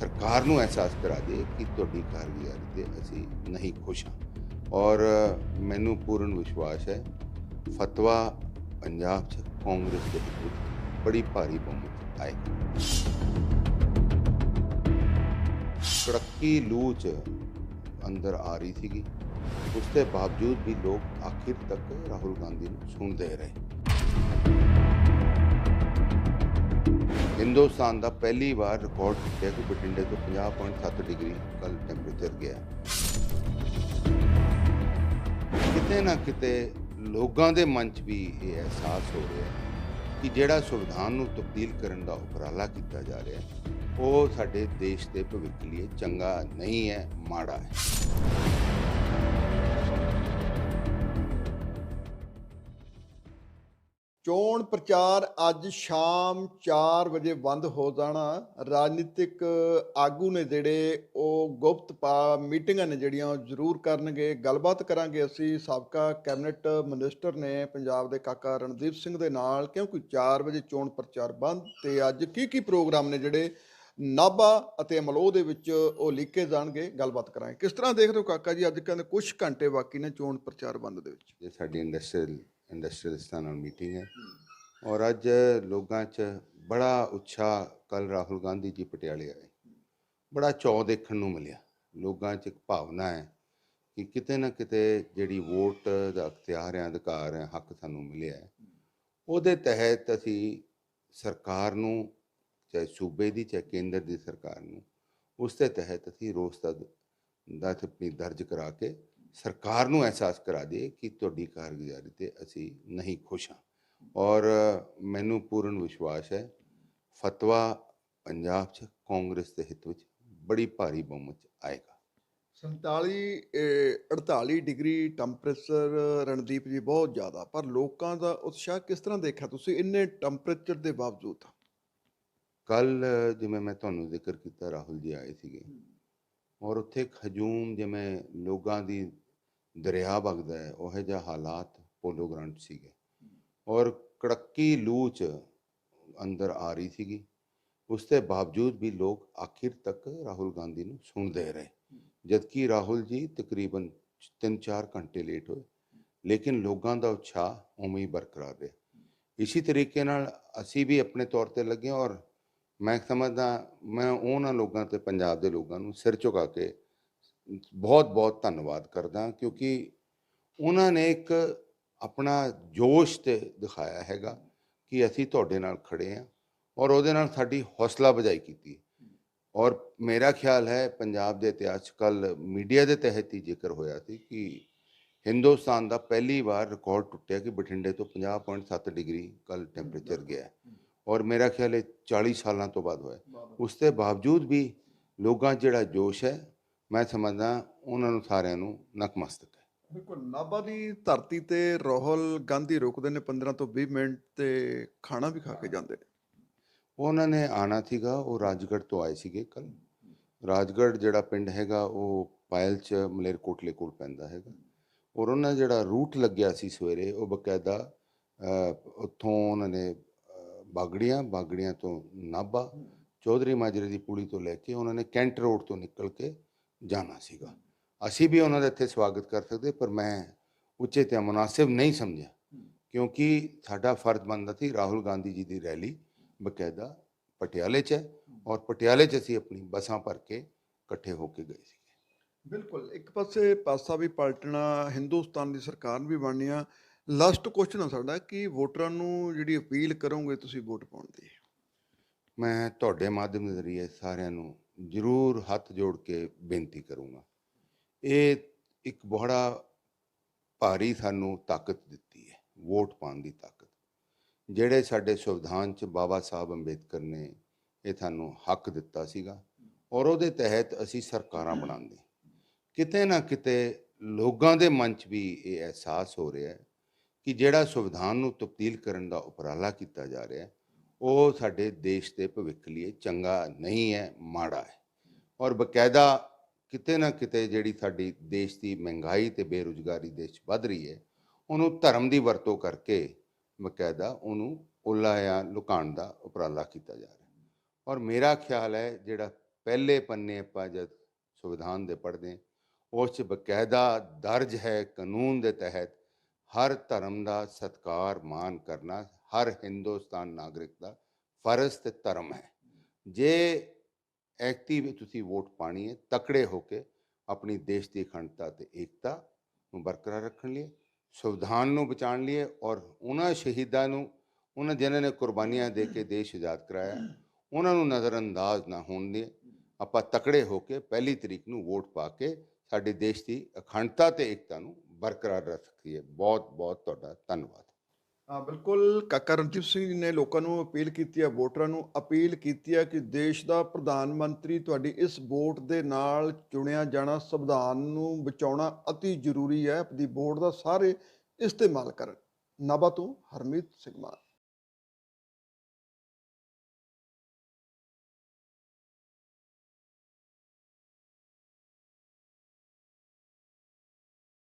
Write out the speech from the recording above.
ਸਰਕਾਰ ਨੂੰ ਅਹਿਸਾਸ ਕਰਾ ਦੇ ਕਿ ਤੁਹਾਡੀ ਕਾਰਗੁਜ਼ਾਰੀ ਤੇ ਅਸੀਂ ਨਹੀਂ ਖੁਸ਼ ਹਾਂ। ਔਰ ਮੈਨੂੰ ਪੂਰਨ ਵਿਸ਼ਵਾਸ ਹੈ, ਫਤਵਾ ਪੰਜਾਬ 'ਚ ਕਾਂਗਰਸ ਦੇ ਹਿੱਤ ਵਿੱਚ ਬੜੀ ਭਾਰੀ ਬਹੁਮਤ ਆਏਗੀ। ਕੜਕੀ ਲੂ 'ਚ ਅੰਦਰ ਆ ਰਹੀ ਸੀਗੀ। ਉਸ ਦੇ ਬਾਵਜੂਦ ਵੀ ਲੋਕ ਆਖਿਰ ਤੱਕ ਰਾਹੁਲ ਗਾਂਧੀ ਨੂੰ ਸੁਣਦੇ ਰਹੇ। ਹਿੰਦੁਸਤਾਨ ਦਾ ਪਹਿਲੀ ਵਾਰ ਰਿਕਾਰਡ ਟੁੱਟਿਆ ਕਿ ਬਠਿੰਡੇ ਤੋਂ 50.7 ਡਿਗਰੀ ਕੱਲ ਟੈਂਪਰੇਚਰ ਗਿਆ। ਕਿਤੇ ਨਾ ਕਿਤੇ ਲੋਕਾਂ ਦੇ ਮਨ 'ਚ ਵੀ ਇਹ ਅਹਿਸਾਸ ਹੋ ਰਿਹਾ ਹੈ ਕਿ ਜਿਹੜਾ ਸੰਵਿਧਾਨ ਨੂੰ ਤਬਦੀਲ ਕਰਨ ਦਾ ਉਪਰਾਲਾ ਕੀਤਾ ਜਾ ਰਿਹਾ ਹੈ, ਉਹ ਸਾਡੇ ਦੇਸ਼ ਦੇ ਭਵਿੱਖ ਲਈ ਚੰਗਾ ਨਹੀਂ ਹੈ, ਮਾੜਾ ਹੈ। ਚੋਣ ਪ੍ਰਚਾਰ ਅੱਜ ਸ਼ਾਮ 4 ਵਜੇ ਬੰਦ ਹੋ ਜਾਣਾ। ਰਾਜਨੀਤਿਕ ਆਗੂ ਨੇ ਜਿਹੜੇ ਉਹ ਗੁਪਤ ਪਾ ਮੀਟਿੰਗਾਂ ਨੇ ਜਿਹੜੀਆਂ ਉਹ ਜ਼ਰੂਰ ਕਰਨਗੇ। ਗੱਲਬਾਤ ਕਰਾਂਗੇ ਅਸੀਂ। ਸਾਬਕਾ ਕੈਬਨਿਟ ਮਿਨਿਸਟਰ ਨੇ ਪੰਜਾਬ ਦੇ ਕਾਕਾ ਰਣਦੀਪ ਸਿੰਘ ਦੇ ਨਾਲ, ਕਿਉਂਕਿ 4 ਵਜੇ ਚੋਣ ਪ੍ਰਚਾਰ ਬੰਦ ਤੇ ਅੱਜ ਕੀ ਕੀ ਪ੍ਰੋਗਰਾਮ ਨੇ ਜਿਹੜੇ ਨਾਭਾ ਅਤੇ ਮਲੋਹ ਦੇ ਵਿੱਚ ਉਹ ਲਿਖੇ ਜਾਣਗੇ। ਗੱਲਬਾਤ ਕਰਾਂਗੇ। ਕਿਸ ਤਰ੍ਹਾਂ ਦੇਖਦੇ ਹੋ ਕਾਕਾ ਜੀ? ਅੱਜ ਕਹਿੰਦੇ ਕੁਝ ਘੰਟੇ ਬਾਕੀ ਨੇ ਚੋਣ ਪ੍ਰਚਾਰ ਬੰਦ ਦੇ ਵਿੱਚ। ਇਹ ਸਾਡੀ ਇੰਡਸਟਰੀਅਲ ਇੰਡਸਟਰੀਅਲਿਸਟਾਂ ਨਾਲ ਮੀਟਿੰਗ ਹੈ। ਔਰ ਅੱਜ ਲੋਕਾਂ 'ਚ ਬੜਾ ਉਤਸ਼ਾਹ ਕੱਲ ਰਾਹੁਲ ਗਾਂਧੀ ਜੀ ਪਟਿਆਲੇ ਆਏ। ਬੜਾ ਚੌ ਦੇਖਣ ਨੂੰ ਮਿਲਿਆ। ਲੋਕਾਂ 'ਚ ਇੱਕ ਭਾਵਨਾ ਹੈ ਕਿ ਕਿਤੇ ਨਾ ਕਿਤੇ ਜਿਹੜੀ ਵੋਟ ਦਾ ਅਖਤਿਆਰ ਹੈ, ਅਧਿਕਾਰ ਹੈ, ਹੱਕ ਸਾਨੂੰ ਮਿਲਿਆ ਹੈ। ਉਹਦੇ ਤਹਿਤ ਅਸੀਂ ਸਰਕਾਰ ਨੂੰ, ਚਾਹੇ ਸੂਬੇ ਦੀ, ਚਾਹੇ ਕੇਂਦਰ ਦੀ ਸਰਕਾਰ ਨੂੰ, ਉਸ ਦੇ ਤਹਿਤ ਅਸੀਂ ਰੋਸ ਦਾ ਦਾ ਆਪਣੀ ਦਰਜ ਕਰਾ ਕੇ ਸਰਕਾਰ ਨੂੰ ਅਹਿਸਾਸ ਕਰਾ ਦੇ ਕਿ ਤੁਹਾਡੀ ਕਾਰਗੁਜ਼ਾਰੀ ਤੇ ਅਸੀਂ ਨਹੀਂ ਖੁਸ਼ ਹਾਂ। ਔਰ ਮੈਨੂੰ ਪੂਰਨ ਵਿਸ਼ਵਾਸ ਹੈ ਫਤਵਾ ਪੰਜਾਬ 'ਚ ਕਾਂਗਰਸ ਦੇ ਹਿੱਤ ਵਿੱਚ ਬੜੀ ਭਾਰੀ ਬਹੁਮਤ 'ਚ ਆਏਗਾ। 47 ਅਹ, 48 ਡਿਗਰੀ ਟੈਂਪਰੇਚਰ ਰਣਦੀਪ ਜੀ ਬਹੁਤ ਜ਼ਿਆਦਾ ਪਰ ਲੋਕਾਂ ਦਾ ਉਤਸ਼ਾਹ ਕਿਸ ਤਰ੍ਹਾਂ ਦੇਖਿਆ ਤੁਸੀਂ? ਇੰਨੇ ਟੈਂਪਰੇਚਰ ਦੇ ਬਾਵਜੂਦ। ਕੱਲ ਜਿਵੇਂ ਮੈਂ ਤੁਹਾਨੂੰ ਜ਼ਿਕਰ ਕੀਤਾ ਰਾਹੁਲ ਜੀ ਆਏ ਸੀਗੇ। ਔਰ ਉੱਥੇ ਹਜੂਮ ਜਿਵੇਂ ਲੋਕਾਂ ਦੀ ਦਰਿਆ ਵਗਦਾ ਹੈ, ਉਹ ਜਿਹਾ ਹਾਲਾਤ ਪੋਲੋ ਗਰਾਊਂਡ ਸੀਗੇ। ਔਰ ਕੜੱਕੀ ਲੂਚ ਅੰਦਰ ਆ ਰਹੀ ਸੀਗੀ। ਉਸ ਦੇ ਬਾਵਜੂਦ ਵੀ ਲੋਕ ਆਖਿਰ ਤੱਕ ਰਾਹੁਲ ਗਾਂਧੀ ਨੂੰ ਸੁਣਦੇ ਰਹੇ। ਜਦਕਿ ਰਾਹੁਲ ਜੀ ਤਕਰੀਬਨ 3-4 ਘੰਟੇ ਲੇਟ ਹੋਏ, ਲੇਕਿਨ ਲੋਕਾਂ ਦਾ ਉਤਸ਼ਾਹ ਉਵੇਂ ਹੀ ਬਰਕਰਾਰ ਰਿਹਾ। ਇਸੇ ਤਰੀਕੇ ਨਾਲ ਅਸੀਂ ਵੀ ਆਪਣੇ ਤੌਰ ਤੇ ਲੱਗੇ ਔਰ ਮੈਂ ਸਮਝਦਾ, ਮੈਂ ਉਹਨਾਂ ਲੋਕਾਂ ਤੇ, ਪੰਜਾਬ ਦੇ ਲੋਕਾਂ ਨੂੰ ਸਿਰ ਝੁਕਾ ਕੇ ਬਹੁਤ ਬਹੁਤ ਧੰਨਵਾਦ ਕਰਦਾ ਕਿਉਂਕਿ ਉਹਨਾਂ ਨੇ ਇੱਕ ਆਪਣਾ ਜੋਸ਼ ਤੇ ਦਿਖਾਇਆ ਹੈਗਾ ਕਿ ਅਸੀਂ ਤੁਹਾਡੇ ਨਾਲ ਖੜੇ ਹਾਂ ਔਰ ਉਹਦੇ ਨਾਲ ਸਾਡੀ ਹੌਸਲਾ ਵਜਾਈ ਕੀਤੀ ਔਰ ਮੇਰਾ ਖਿਆਲ ਹੈ ਪੰਜਾਬ ਦੇ ਇਤਿਹਾਸ ਕੱਲ ਮੀਡੀਆ ਦੇ ਤਹਿਤ ਹੀ ਜ਼ਿਕਰ ਹੋਇਆ ਸੀ ਕਿ ਹਿੰਦੁਸਤਾਨ ਦਾ ਪਹਿਲੀ ਵਾਰ ਰਿਕਾਰਡ ਟੁੱਟਿਆ ਕਿ ਬਠਿੰਡੇ ਤੋਂ 50.7 ਡਿਗਰੀ ਕੱਲ ਟੈਂਪਰੇਚਰ ਗਿਆ। ਔਰ ਮੇਰਾ ਖਿਆਲ ਹੈ 40 ਸਾਲਾਂ ਤੋਂ ਬਾਅਦ ਹੋਇਆ ਉਸ ਦੇ ਬਾਵਜੂਦ ਵੀ ਲੋਕਾਂ ਜਿਹੜਾ ਜੋਸ਼ ਹੈ ਮੈਂ ਸਮਝਦਾ ਉਹਨਾਂ ਨੂੰ ਸਾਰਿਆਂ ਨੂੰ ਨਕਮਸਤਕ ਹੈ। ਬਿਲਕੁਲ ਨਾਭਾ ਦੀ ਧਰਤੀ ਤੇ ਰਾਹੁਲ ਗਾਂਧੀ ਰੁਕਦੇ ਨੇ 15 ਤੋਂ 20 ਮਿੰਟ ਤੇ ਖਾਣਾ ਵੀ ਖਾ ਕੇ ਜਾਂਦੇ ਨੇ। ਉਹਨਾਂ ਨੇ ਆਣਾ ਸੀਗਾ ਉਹ ਰਾਜਗੜ੍ਹ ਤੋਂ ਆਏ ਸੀਗੇ ਕੱਲ ਰਾਜਗੜ੍ਹ ਜਿਹੜਾ ਪਿੰਡ ਹੈਗਾ ਉਹ ਪਾਇਲ ਚ ਮਲੇਰਕੋਟਲੇ ਕੋਲ ਪੈਂਦਾ ਹੈਗਾ। ਔਰ ਉਹਨਾਂ ਜਿਹੜਾ ਰੂਟ ਲੱਗਿਆ ਸੀ ਸਵੇਰੇ ਉਹ ਬਕਾਇਦਾ ਉੱਥੋਂ ਉਹਨਾਂ ਨੇ ਬਾਗੜੀਆਂ ਬਾਗੜੀਆਂ ਤੋਂ ਨਾਭਾ ਚੌਧਰੀ ਮਾਜਰੇ ਦੀ ਪੁਲੀ ਤੋਂ ਲੈ ਕੇ ਉਹਨਾਂ ਨੇ ਕੈਂਟ ਰੋਡ ਤੋਂ ਨਿਕਲ ਕੇ ਜਾਣਾ ਸੀਗਾ। ਅਸੀਂ ਵੀ ਉਹਨਾਂ ਦਾ ਇੱਥੇ ਸਵਾਗਤ ਕਰ ਸਕਦੇ ਪਰ ਮੈਂ ਉੱਚੇ ਤੇ ਮੁਨਾਸਿਬ ਨਹੀਂ ਸਮਝਿਆ। ਕਿਉਂਕਿ ਸਾਡਾ ਫਰਜ਼ ਬਣਦਾ ਸੀ ਰਾਹੁਲ ਗਾਂਧੀ ਜੀ ਦੀ ਰੈਲੀ ਬਕਾਇਦਾ ਪਟਿਆਲੇ 'ਚ ਹੈ ਔਰ ਪਟਿਆਲੇ 'ਚ ਅਸੀਂ ਆਪਣੀ ਬੱਸਾਂ ਭਰ ਕੇ ਇਕੱਠੇ ਹੋ ਕੇ ਗਏ ਸੀ ਬਿਲਕੁਲ ਇੱਕ ਪਾਸੇ ਪਾਸਾ ਵੀ ਪਲਟਣਾ ਹਿੰਦੁਸਤਾਨ ਦੀ ਸਰਕਾਰ ਵੀ ਬਣਨੀ ਆ ਲਾਸਟ ਕੁਐਸਚਨ ਆ ਸਾਡਾ ਕਿ ਵੋਟਰਾਂ ਨੂੰ ਜਿਹੜੀ ਅਪੀਲ ਕਰੋਗੇ ਤੁਸੀਂ ਵੋਟ ਪਾਉਣ ਦੀ? ਮੈਂ ਤੁਹਾਡੇ ਮਾਧਿਅਮ ਦੇ ਜ਼ਰੀਏ ਸਾਰਿਆਂ ਨੂੰ ਜ਼ਰੂਰ ਹੱਥ ਜੋੜ ਕੇ ਬੇਨਤੀ ਕਰੂੰਗਾ। ਇਹ ਇੱਕ ਬੜਾ ਭਾਰੀ ਸਾਨੂੰ ਤਾਕਤ ਦਿੱਤੀ ਹੈ, ਵੋਟ ਪਾਉਣ ਦੀ ਤਾਕਤ। ਜਿਹੜੇ ਸਾਡੇ ਸੰਵਿਧਾਨ 'ਚ ਬਾਬਾ ਸਾਹਿਬ ਅੰਬੇਦਕਰ ਨੇ ਇਹ ਤੁਹਾਨੂੰ ਹੱਕ ਦਿੱਤਾ ਸੀਗਾ ਔਰ ਉਹਦੇ ਤਹਿਤ ਅਸੀਂ ਸਰਕਾਰਾਂ ਬਣਾਉਂਦੇ ਕਿਤੇ ਨਾ ਕਿਤੇ ਲੋਕਾਂ ਦੇ ਮਨ 'ਚ ਵੀ ਇਹ ਅਹਿਸਾਸ ਹੋ ਰਿਹਾ ਹੈ ਕਿ ਜਿਹੜਾ ਸੰਵਿਧਾਨ ਨੂੰ ਤਬਦੀਲ ਕਰਨ ਦਾ ਉਪਰਾਲਾ ਕੀਤਾ ਜਾ ਰਿਹਾ ਹੈ ਉਹ ਸਾਡੇ ਦੇਸ਼ ਦੇ ਭਵਿੱਖ ਲਈ ਚੰਗਾ ਨਹੀਂ ਹੈ, ਮਾੜਾ ਹੈ। ਔਰ ਬਕਾਇਦਾ ਕਿਤੇ ਨਾ ਕਿਤੇ ਜਿਹੜੀ ਸਾਡੀ ਦੇਸ਼ ਦੀ ਮਹਿੰਗਾਈ ਤੇ ਬੇਰੁਜ਼ਗਾਰੀ ਦੇਸ਼ 'ਚ ਵੱਧ ਰਹੀ ਹੈ, ਉਹਨੂੰ ਧਰਮ ਦੀ ਵਰਤੋਂ ਕਰਕੇ ਬਕਾਇਦਾ ਉਹਨੂੰ ਉਲਾ ਜਾਂ ਲੁਕਾਉਣ ਦਾ ਉਪਰਾਲਾ ਕੀਤਾ ਜਾ ਰਿਹਾ। ਔਰ ਮੇਰਾ ਖਿਆਲ ਹੈ, ਜਿਹੜਾ ਪਹਿਲੇ ਪੰਨੇ ਆਪਾਂ ਜਦ ਸੰਵਿਧਾਨ ਦੇ ਪੜ੍ਹਦੇ ਹਾਂ, ਉਸ 'ਚ ਬਕਾਇਦਾ ਦਰਜ ਹੈ, ਕਾਨੂੰਨ ਦੇ ਤਹਿਤ ਹਰ ਧਰਮ ਦਾ ਸਤਕਾਰ ਮਾਨ ਕਰਨਾ ਹਰ ਹਿੰਦੁਸਤਾਨ ਨਾਗਰਿਕ ਦਾ ਫਰਜ਼ ਤੇ ਧਰਮ ਹੈ। ਜੇ ਐਕਟਿਵ ਤੁਸੀਂ ਵੋਟ ਪਾਣੀ ਹੈ, ਤਕੜੇ ਹੋ ਕੇ ਆਪਣੀ ਦੇਸ਼ ਦੀ ਅਖੰਡਤਾ ਤੇ ਏਕਤਾ ਨੂੰ ਬਰਕਰਾਰ ਰੱਖਣ ਲਈ, ਸੰਵਿਧਾਨ ਨੂੰ ਬਚਾਉਣ ਲਈ ਔਰ ਉਹਨਾਂ ਸ਼ਹੀਦਾਂ ਨੂੰ, ਉਹਨਾਂ ਜਿਨ੍ਹਾਂ ਨੇ ਕੁਰਬਾਨੀਆਂ ਦੇ ਕੇ ਦੇਸ਼ ਆਜ਼ਾਦ ਕਰਾਇਆ, ਉਹਨਾਂ ਨੂੰ ਨਜ਼ਰਅੰਦਾਜ਼ ਨਾ ਹੋਣ ਦੇ ਆਪਾਂ ਤਕੜੇ ਹੋ ਕੇ ਪਹਿਲੀ ਤਰੀਕ ਨੂੰ ਵੋਟ ਪਾ ਕੇ ਸਾਡੇ ਦੇਸ਼ ਦੀ ਅਖੰਡਤਾ ਤੇ ਏਕਤਾ ਨੂੰ ਬਰਕਰਾਰ ਰੱਖ ਸਕੀਏ। ਬਹੁਤ ਬਹੁਤ ਤੁਹਾਡਾ ਧੰਨਵਾਦ। ਬਿਲਕੁਲ, ਕਾਕਾ ਰਣਜੀਤ ਸਿੰਘ ਜੀ ਨੇ ਲੋਕਾਂ ਨੂੰ ਅਪੀਲ ਕੀਤੀ ਹੈ, ਵੋਟਰਾਂ ਨੂੰ ਅਪੀਲ ਕੀਤੀ ਹੈ ਕਿ ਦੇਸ਼ ਦਾ ਪ੍ਰਧਾਨ ਮੰਤਰੀ ਤੁਹਾਡੀ ਇਸ ਵੋਟ ਦੇ ਨਾਲ ਚੁਣਿਆ ਜਾਣਾ, ਸੰਵਿਧਾਨ ਨੂੰ ਬਚਾਉਣਾ ਅਤੀ ਜ਼ਰੂਰੀ ਹੈ, ਆਪਣੀ ਵੋਟ ਦਾ ਸਾਰੇ ਇਸਤੇਮਾਲ ਕਰਨ। ਨਾਭਾ ਤੋਂ ਹਰਮੀਤ ਸਿੰਘ ਮਾਨ